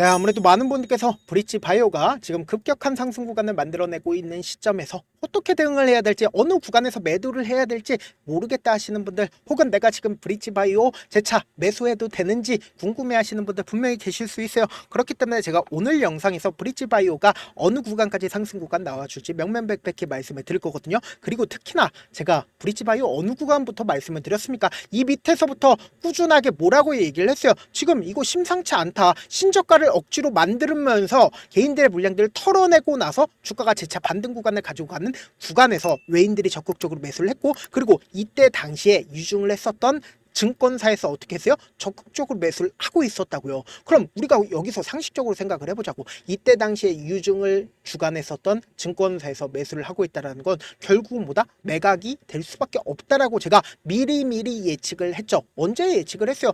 네, 아무래도 많은 분들께서 브릿지 바이오가 지금 급격한 상승 구간을 만들어내고 있는 시점에서 어떻게 대응을 해야 될지 어느 구간에서 매도를 해야 될지 모르겠다 하시는 분들 혹은 내가 지금 브릿지 바이오 제 차 매수해도 되는지 궁금해 하시는 분들 분명히 계실 수 있어요. 그렇기 때문에 제가 오늘 영상에서 브릿지 바이오가 어느 구간까지 상승 구간 나와줄지 명면백백히 말씀을 드릴 거거든요. 그리고 특히나 제가 브릿지 바이오 어느 구간부터 말씀을 드렸습니까? 이 밑에서부터 꾸준하게 뭐라고 얘기를 했어요. 지금 이거 심상치 않다. 신저가를 억지로 만들면서 개인들의 물량들을 털어내고 나서 주가가 재차 반등 구간을 가지고 가는 구간에서 외인들이 적극적으로 매수를 했고 그리고 이때 당시에 유증을 했었던 증권사에서 어떻게 했어요? 적극적으로 매수를 하고 있었다고요. 그럼 우리가 여기서 상식적으로 생각을 해보자고. 이때 당시에 유증을 주관했었던 증권사에서 매수를 하고 있다는 건 결국은 뭐다? 매각이 될 수밖에 없다라고 제가 미리미리 예측을 했죠. 언제 예측을 했어요?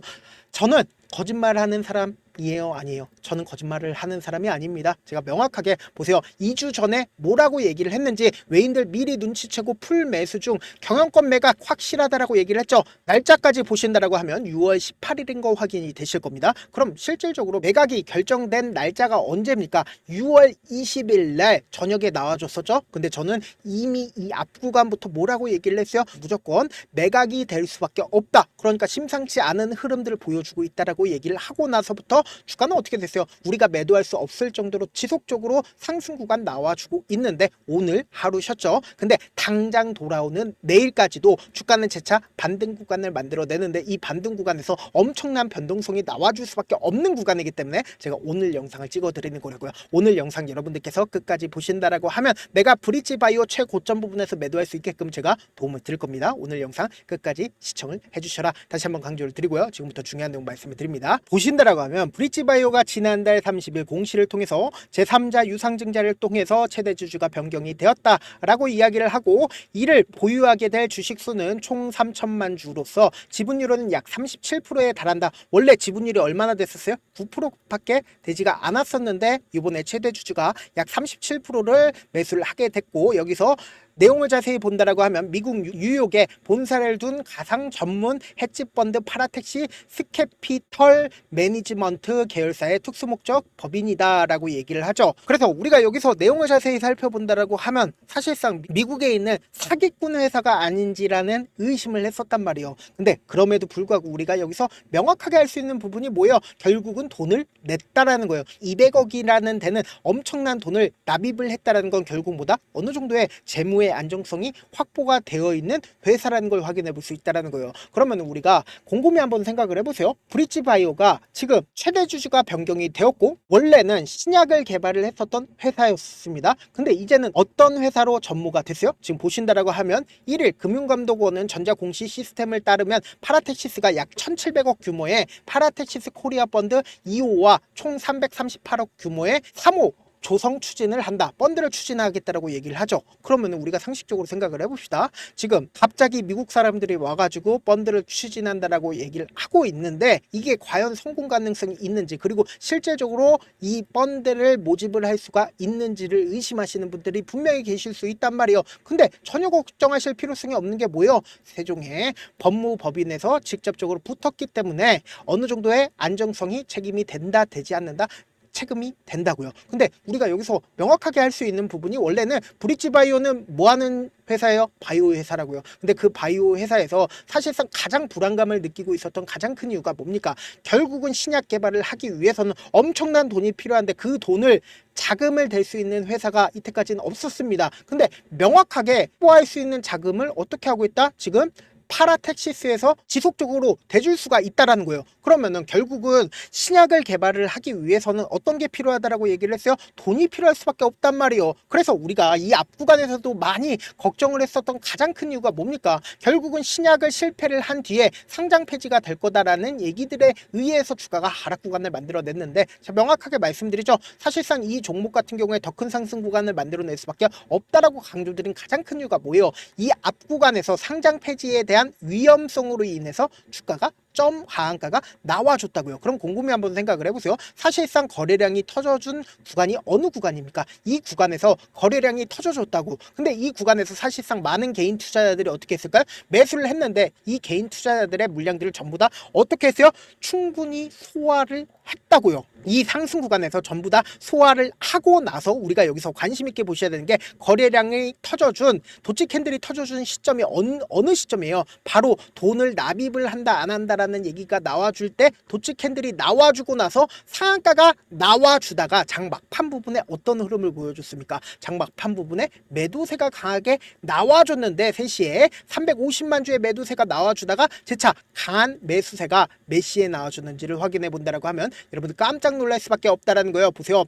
저는 거짓말하는 사람 이에요, 아니에요? 저는 거짓말을 하는 사람이 아닙니다. 제가 명확하게 보세요. 2주 전에 뭐라고 얘기를 했는지 외인들 미리 눈치채고 풀 매수 중 경영권 매각 확실하다라고 얘기를 했죠. 날짜까지 보신다라고 하면 6월 18일인 거 확인이 되실 겁니다. 그럼 실질적으로 매각이 결정된 날짜가 언제입니까? 6월 20일 날 저녁에 나와줬었죠. 근데 저는 이미 이 앞 구간부터 뭐라고 얘기를 했어요? 무조건 매각이 될 수밖에 없다. 그러니까 심상치 않은 흐름들을 보여주고 있다라고 얘기를 하고 나서부터 주가는 어떻게 됐어요? 우리가 매도할 수 없을 정도로 지속적으로 상승 구간 나와주고 있는데 오늘 하루 쉬었죠. 근데 당장 돌아오는 내일까지도 주가는 재차 반등 구간을 만들어내는데 이 반등 구간에서 엄청난 변동성이 나와줄 수밖에 없는 구간이기 때문에 제가 오늘 영상을 찍어드리는 거라고요. 오늘 영상 여러분들께서 끝까지 보신다라고 하면 내가 브릿지 바이오 최고점 부분에서 매도할 수 있게끔 제가 도움을 드릴 겁니다. 오늘 영상 끝까지 시청을 해주셔라. 다시 한번 강조를 드리고요. 지금부터 중요한 내용 말씀을 드립니다. 보신다라고 하면 브릿지 바이오가 지난달 30일 공시를 통해서 제3자 유상증자를 통해서 최대 주주가 변경이 되었다라고 이야기를 하고 이를 보유하게 될 주식 수는 총 3천만 주로서 지분율은 약 37%에 달한다. 원래 지분율이 얼마나 됐었어요? 9%밖에 되지가 않았었는데 이번에 최대 주주가 약 37%를 매수를 하게 됐고 여기서 내용을 자세히 본다라고 하면 미국 뉴- 뉴욕에 본사를 둔 가상 전문 헤지 펀드 파라텍시 스캐피털 매니지먼트 계열사의 특수 목적 법인이다라고 얘기를 하죠. 그래서 우리가 여기서 내용을 자세히 살펴본다라고 하면 사실상 미국에 있는 사기꾼 회사가 아닌지라는 의심을 했었단 말이에요. 근데 그럼에도 불구하고 우리가 여기서 명확하게 할 수 있는 부분이 뭐예요? 결국은 돈을 냈다라는 거예요. 200억이라는 데는 엄청난 돈을 납입을 했다라는 건 결국 뭐다? 어느 정도의 재무의 안정성이 확보가 되어 있는 회사라는 걸 확인해 볼 수 있다라는 거예요. 그러면 우리가 곰곰이 한번 생각을 해보세요. 브릿지 바이오가 지금 최대 주주가 변경이 되었고 원래는 신약을 개발을 했었던 회사였습니다. 근데 이제는 어떤 회사로 전무가 됐어요? 지금 보신다라고 하면 1일 금융감독원은 전자공시 시스템을 따르면 파라텍시스가 약 1,700억 규모의 파라텍시스 코리아 펀드 2호와 총 338억 규모의 3호 조성 추진을 한다. 펀드를 추진하겠다라고 얘기를 하죠. 그러면 우리가 상식적으로 생각을 해봅시다. 지금 갑자기 미국 사람들이 와가지고 펀드를 추진한다라고 얘기를 하고 있는데 이게 과연 성공 가능성이 있는지 그리고 실제적으로 이 펀드를 모집을 할 수가 있는지를 의심하시는 분들이 분명히 계실 수 있단 말이에요. 근데 전혀 걱정하실 필요성이 없는 게 뭐예요? 세종의 법무법인에서 직접적으로 붙었기 때문에 어느 정도의 안정성이 책임이 된다 되지 않는다 체금이 된다고요. 근데 우리가 여기서 명확하게 할 수 있는 부분이 원래는 브릿지 바이오는 뭐 하는 회사예요? 바이오 회사라고요. 근데 그 바이오 회사에서 사실상 가장 불안감을 느끼고 있었던 가장 큰 이유가 뭡니까? 결국은 신약 개발을 하기 위해서는 엄청난 돈이 필요한데 그 돈을 자금을 댈 수 있는 회사가 이때까지는 없었습니다. 근데 명확하게 확보할 수 있는 자금을 어떻게 하고 있다? 지금 파라텍시스에서 지속적으로 대줄 수가 있다라는 거예요. 그러면은 결국은 신약을 개발을 하기 위해서는 어떤 게 필요하다라고 얘기를 했어요? 돈이 필요할 수밖에 없단 말이에요. 그래서 우리가 이 앞 구간에서도 많이 걱정을 했었던 가장 큰 이유가 뭡니까? 결국은 신약을 실패를 한 뒤에 상장 폐지가 될 거다라는 얘기들에 의해서 주가가 하락 구간을 만들어냈는데 자, 명확하게 말씀드리죠. 사실상 이 종목 같은 경우에 더 큰 상승 구간을 만들어낼 수밖에 없다라고 강조드린 가장 큰 이유가 뭐예요? 이 앞 구간에서 상장 폐지에 대한 위험성으로 인해서 주가가 점 하한가가 나와줬다고요. 그럼 곰곰이 한번 생각을 해보세요. 사실상 거래량이 터져준 구간이 어느 구간입니까? 이 구간에서 거래량이 터져줬다고. 근데 이 구간에서 사실상 많은 개인 투자자들이 어떻게 했을까요? 매수를 했는데 이 개인 투자자들의 물량들을 전부 다 어떻게 했어요? 충분히 소화를 했다고요. 이 상승 구간에서 전부 다 소화를 하고 나서 우리가 여기서 관심 있게 보셔야 되는 게 거래량이 터져준 도치 캔들이 터져준 시점이 어느, 어느 시점이에요? 바로 돈을 납입을 한다 안 한다라는 얘기가 나와줄 때 도치 캔들이 나와주고 나서 상한가가 나와주다가 장막판 부분에 어떤 흐름을 보여줬습니까? 장막판 부분에 매도세가 강하게 나와줬는데 3시에 350만 주의 매도세가 나와주다가 재차 강한 매수세가 몇 시에 나와줬는지를 확인해 본다라고 하면 여러분들 깜짝 놀랄 수밖에 없다라는 거예요. 보세요.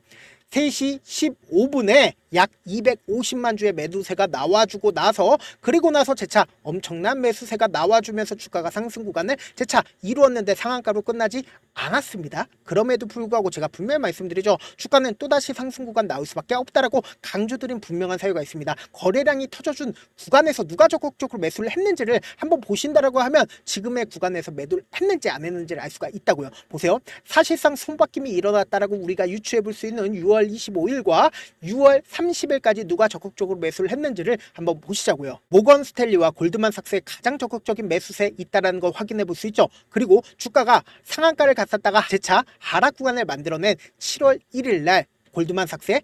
3시 15분에 약 250만 주의 매수세가 나와주고 나서 그리고 나서 재차 엄청난 매수세가 나와주면서 주가가 상승 구간을 재차 이루었는데 상한가로 끝나지 않았습니다. 그럼에도 불구하고 제가 분명히 말씀드리죠. 주가는 또다시 상승 구간 나올 수밖에 없다라고 강조드린 분명한 사유가 있습니다. 거래량이 터져준 구간에서 누가 적극적으로 매수를 했는지를 한번 보신다라고 하면 지금의 구간에서 매도를 했는지 안 했는지를 알 수가 있다고요. 보세요. 사실상 손바뀜이 일어났다라고 우리가 유추해 볼 수 있는 6월 25일과 6월 30일까지 누가 적극적으로 매수를 했는지를 한번 보시자고요. 모건 스탠리와 골드만삭스의 가장 적극적인 매수세 있다라는 걸 확인해 볼 수 있죠. 그리고 주가가 상한가를 갔었다가 재차 하락 구간을 만들어낸 7월 1일 날 골드만삭스의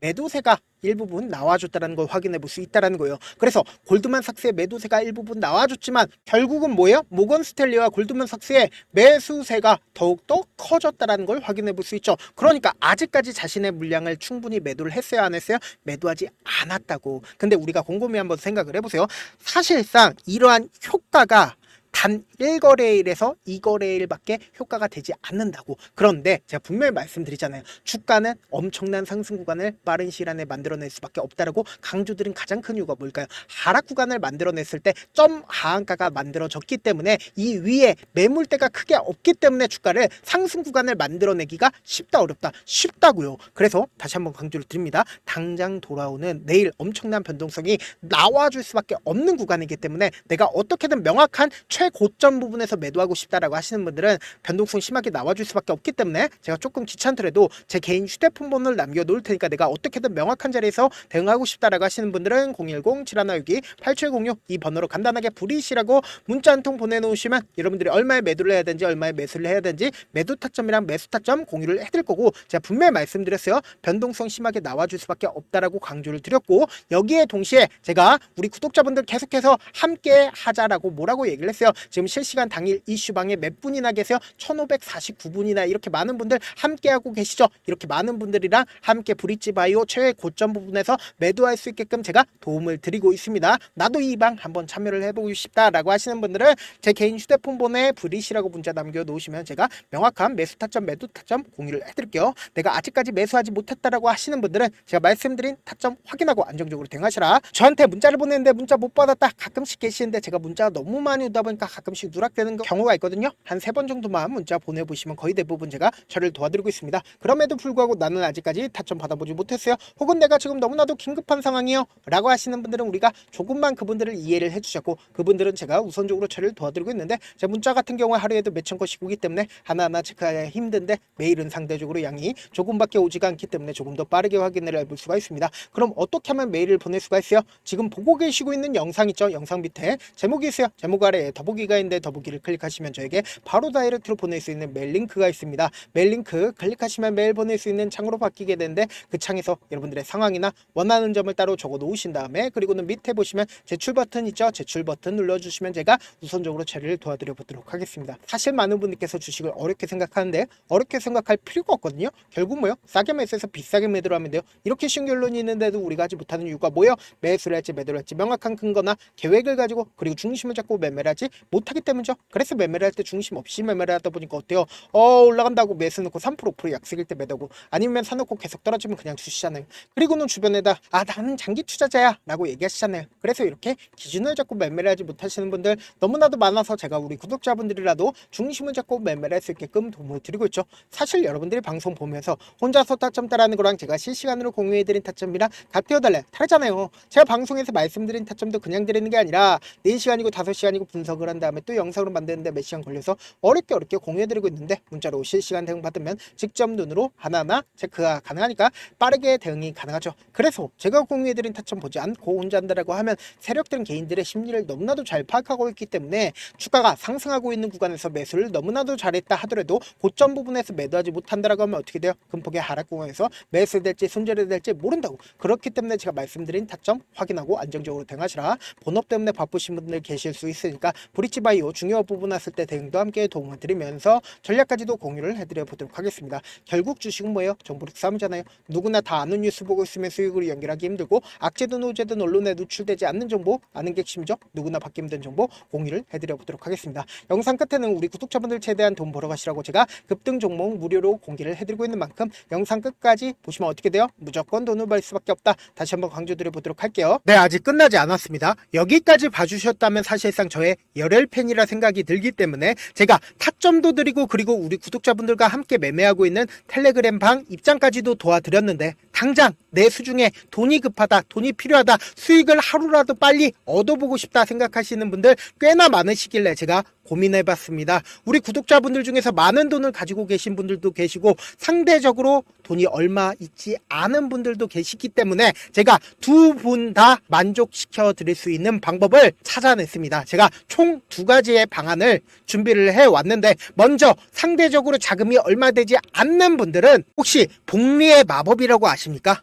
매도세가 일부분 나와줬다는 걸 확인해 볼 수 있다는 거예요. 그래서 골드만삭스의 매도세가 일부분 나와줬지만 결국은 뭐예요? 모건 스탠리와 골드만삭스의 매수세가 더욱더 커졌다는 걸 확인해 볼 수 있죠. 그러니까 아직까지 자신의 물량을 충분히 매도를 했어야 안 했어요? 매도하지 않았다고. 근데 우리가 곰곰이 한번 생각을 해보세요. 사실상 이러한 효과가 단 1거래일에서 2거래일밖에 효과가 되지 않는다고. 그런데 제가 분명히 말씀드리잖아요. 주가는 엄청난 상승 구간을 빠른 시일 안에 만들어낼 수밖에 없다라고 강조드린 가장 큰 이유가 뭘까요? 하락 구간을 만들어냈을 때 점 하한가가 만들어졌기 때문에 이 위에 매물대가 크게 없기 때문에 주가를 상승 구간을 만들어내기가 쉽다 어렵다 쉽다고요. 그래서 다시 한번 강조를 드립니다. 당장 돌아오는 내일 엄청난 변동성이 나와줄 수밖에 없는 구간이기 때문에 내가 어떻게든 명확한 최 고점 부분에서 매도하고 싶다라고 하시는 분들은 변동성 심하게 나와줄 수밖에 없기 때문에 제가 조금 귀찮더라도 제 개인 휴대폰 번호를 남겨놓을 테니까 내가 어떻게든 명확한 자리에서 대응하고 싶다라고 하시는 분들은 010-7162-8706이 번호로 간단하게 부리시라고 문자 한 통 보내놓으시면 여러분들이 얼마에 매도를 해야 되는지 얼마에 매수를 해야 되는지 매도 타점이랑 매수 타점 공유를 해드릴 거고 제가 분명히 말씀드렸어요. 변동성 심하게 나와줄 수밖에 없다라고 강조를 드렸고 여기에 동시에 제가 우리 구독자분들 계속해서 함께 하자라고 뭐라고 얘기를 했어요 지금 실시간 당일 이슈방에 몇 분이나 계세요? 1549분이나 이렇게 많은 분들 함께 하고 계시죠? 이렇게 많은 분들이랑 함께 브릿지 바이오 최애 고점 부분에서 매도할 수 있게끔 제가 도움을 드리고 있습니다. 나도 이 방 한번 참여를 해보고 싶다라고 하시는 분들은 제 개인 휴대폰 번호에 브릿이라고 문자 남겨놓으시면 제가 명확한 매수 타점 매도 타점 공유를 해드릴게요. 내가 아직까지 매수하지 못했다라고 하시는 분들은 제가 말씀드린 타점 확인하고 안정적으로 대응하시라. 저한테 문자를 보내는데 문자 못 받았다. 가끔씩 계시는데 제가 문자가 너무 많이 오다 보니까 가끔씩 누락되는 경우가 있거든요. 한 세 번 정도만 문자 보내보시면 거의 대부분 제가 저를 도와드리고 있습니다. 그럼에도 불구하고 나는 아직까지 타점 받아보지 못했어요. 혹은 내가 지금 너무나도 긴급한 상황이요 라고 하시는 분들은 우리가 조금만 그분들을 이해를 해주셨고 그분들은 제가 우선적으로 저를 도와드리고 있는데 제 문자 같은 경우에 하루에도 몇천 건씩 오기 때문에 하나하나 체크하기 힘든데 매일은 상대적으로 양이 조금밖에 오지가 않기 때문에 조금 더 빠르게 확인을 해볼 수가 있습니다. 그럼 어떻게 하면 메일을 보낼 수가 있어요? 지금 보고 계시고 있는 영상 있죠? 영상 밑에 제목이 있어요. 제목 아래에 더보기 가 있는데 더보기를 클릭하시면 저에게 바로 다이렉트로 보낼 수 있는 메일 링크가 있습니다. 메일 링크 클릭하시면 메일 보낼 수 있는 창으로 바뀌게 되는데 그 창에서 여러분들의 상황이나 원하는 점을 따로 적어 놓으신 다음에 그리고는 밑에 보시면 제출 버튼 있죠? 제출 버튼 눌러주시면 제가 우선적으로 처리를 도와드려 보도록 하겠습니다. 사실 많은 분들께서 주식을 어렵게 생각하는데 어렵게 생각할 필요가 없거든요. 결국 뭐요? 싸게 매수해서 비싸게 매도를 하면 돼요. 이렇게 쉬운 결론이 있는데도 우리가 하지 못하는 이유가 뭐예요? 매수를 할지 매도를 할지 명확한 근거나 계획을 가지고 그리고 중심을 잡고 매매를 하지 못하기 때문이죠. 그래서 매매를 할 때 중심 없이 매매를 하다 보니까 어때요? 어 올라간다고 매수 넣고 3% 5% 약속일 때 매도고 아니면 사놓고 계속 떨어지면 그냥 주시잖아요. 그리고는 주변에다 아 나는 장기 투자자야 라고 얘기하시잖아요. 그래서 이렇게 기준을 잡고 매매를 하지 못하시는 분들 너무나도 많아서 제가 우리 구독자분들이라도 중심을 잡고 매매를 할 수 있게끔 도움을 드리고 있죠. 사실 여러분들이 방송 보면서 혼자서 타점 따라하는 거랑 제가 실시간으로 공유해드린 타점이랑 다 띄워달래. 다르잖아요. 제가 방송에서 말씀드린 타점도 그냥 드리는 게 아니라 4시간이고 5시간이고 분석을 하는 한 다음에 또 영상으로 만드는데 몇 시간 걸려서 어렵게 어렵게 공유해드리고 있는데 문자로 실시간 대응 받으면 직접 눈으로 하나하나 체크가 가능하니까 빠르게 대응이 가능하죠. 그래서 제가 공유해드린 타점 보지 않고 혼자 한다라고 하면 세력들은 개인들의 심리를 너무나도 잘 파악하고 있기 때문에 주가가 상승하고 있는 구간에서 매수를 너무나도 잘했다 하더라도 고점 부분에서 매도하지 못한다라고 하면 어떻게 돼요? 금폭의 하락 구간에서 매수 될지 손절이 될지 모른다고 그렇기 때문에 제가 말씀드린 타점 확인하고 안정적으로 대응하시라 본업 때문에 바쁘신 분들 계실 수 있으니까 브릿지 바이오 중요 부분 왔을 때 대응도 함께 도움을 드리면서 전략까지도 공유를 해드려 보도록 하겠습니다. 결국 주식은 뭐예요? 정보력 싸움이잖아요. 누구나 다 아는 뉴스 보고 있으면 수익으로 연결하기 힘들고 악재든 호재든 언론에 노출되지 않는 정보 아는 게 핵심이죠. 누구나 받기 힘든 정보 공유를 해드려 보도록 하겠습니다. 영상 끝에는 우리 구독자분들 최대한 돈 벌어 가시라고 제가 급등 종목 무료로 공개를 해드리고 있는 만큼 영상 끝까지 보시면 어떻게 돼요? 무조건 돈을 벌 수밖에 없다. 다시 한번 강조드려 보도록 할게요. 네, 아직 끝나지 않았습니다. 여기까지 봐주셨다면 사실상 저의 열혈 팬이라 생각이 들기 때문에 제가 타점도 드리고 그리고 우리 구독자분들과 함께 매매하고 있는 텔레그램 방 입장까지도 도와드렸는데 당장 내 수 중에 돈이 급하다, 돈이 필요하다, 수익을 하루라도 빨리 얻어보고 싶다 생각하시는 분들 꽤나 많으시길래 제가 고민해봤습니다. 우리 구독자분들 중에서 많은 돈을 가지고 계신 분들도 계시고 상대적으로 돈이 얼마 있지 않은 분들도 계시기 때문에 제가 두 분 다 만족시켜 드릴 수 있는 방법을 찾아냈습니다. 제가 총 두 가지의 방안을 준비를 해 왔는데 먼저 상대적으로 자금이 얼마 되지 않는 분들은 혹시 복리의 마법이라고 아십니까?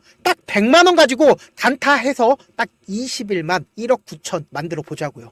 딱 100만 원 가지고 단타해서 딱 20일만 1억 9천 만들어 보자고요.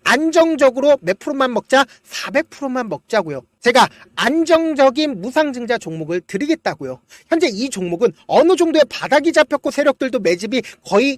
안정적으로 몇 프로만 먹자? 400%만 먹자고요. 제가 안정적인 무상증자 종목을 드리겠다고요. 현재 이 종목은 어느 정도의 바닥이 잡혔고 세력들도 매집이 거의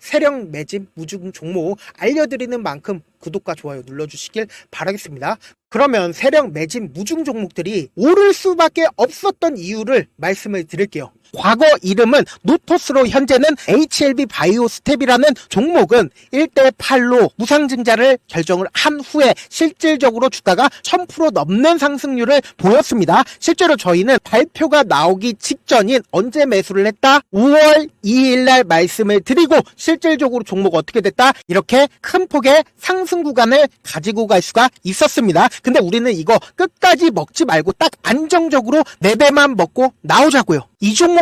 세력 매집 무중 종목 알려드리는 만큼 구독과 좋아요 눌러주시길 바라겠습니다. 그러면 세력 매집 무중 종목들이 오를 수밖에 없었던 이유를 말씀을 드릴게요. 과거 이름은 노토스로 현재는 HLB 바이오 스텝이라는 종목은 1대8로 무상증자를 결정을 한 후에 실질적으로 주가가 1000% 넘는 상승률을 보였습니다. 실제로 저희는 발표가 나오기 직전인 언제 매수를 했다? 5월 2일 날 말씀을 드리고 실질적으로 종목 어떻게 됐다? 이렇게 큰 폭의 상승 구간을 가지고 갈 수가 있었습니다. 근데 우리는 이거 끝까지 먹지 말고 딱 안정적으로 4배만 먹고 나오자고요. 이 종목